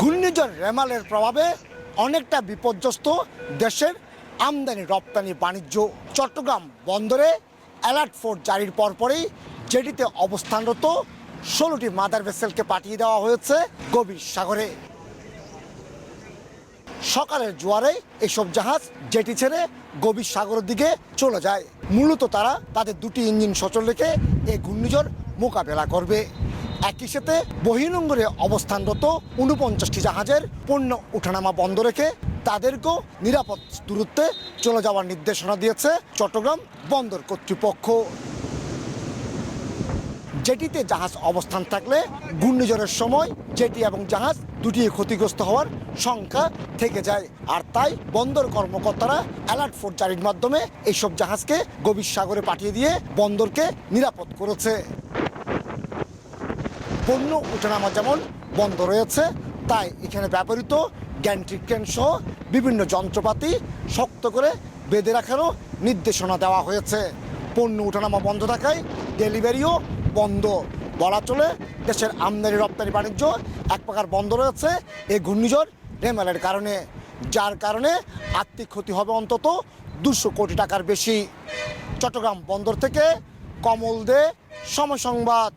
ঘূর্ণিঝড় রেমালের প্রভাবে অনেকটা বিপর্যস্ত দেশের আমদানি, রপ্তানি, বাণিজ্য চট্টগ্রাম বন্দরে অ্যালার্ট ফোর্স জারির পরপরই জেটিতে অবস্থানরত ষোলোটি মাদার ভেসেলকে পাঠিয়ে দেওয়া হয়েছে গভীর সাগরে। সকালের জোয়ারে এসব জাহাজ জেটি ছেড়ে গভীর সাগরের দিকে চলে যায়। মূলত তারা তাদের দুটি ইঞ্জিন সচল রেখে এই ঘূর্ণিঝড় মোকাবেলা করবে। একই সাথে বহিরঙ্গরে অবস্থানরত উনপঞ্চাশটি জাহাজের পণ্য উঠানামা বন্ধ রেখে তাদেরকেও নিরাপদ দূরত্বে চলে যাওয়ার নির্দেশনা দিয়েছে চট্টগ্রাম বন্দর কর্তৃপক্ষ। জেটিতে জাহাজ অবস্থান থাকলে ঘূর্ণিঝড়ের সময় জেটি এবং জাহাজ দুটি ক্ষতিগ্রস্ত হওয়ার সংখ্যা থেকে যায়। আর তাই বন্দর কর্মকর্তারা অ্যালার্ট ফোর্স জারির মাধ্যমে এইসব জাহাজকে গভীর সাগরে পাঠিয়ে দিয়ে বন্দরকে নিরাপদ করেছে। পণ্য ওঠানামা যেমন বন্ধ রয়েছে, তাই এখানে ব্যবহৃত গ্যান্ট্রিক ক্রেন সহ বিভিন্ন যন্ত্রপাতি শক্ত করে বেঁধে রাখারও নির্দেশনা দেওয়া হয়েছে। পণ্য ওঠানামা বন্ধ থাকায় ডেলিভারিও বন্ধ। বলা চলে, দেশের আমদানি রপ্তানি বাণিজ্য এক প্রকার বন্ধ রয়েছে এই ঘূর্ণিঝড় রেমালের কারণে, যার কারণে আর্থিক ক্ষতি হবে অন্তত দুশো কোটি টাকার বেশি। চট্টগ্রাম বন্দর থেকে কমল দে, সময় সংবাদ।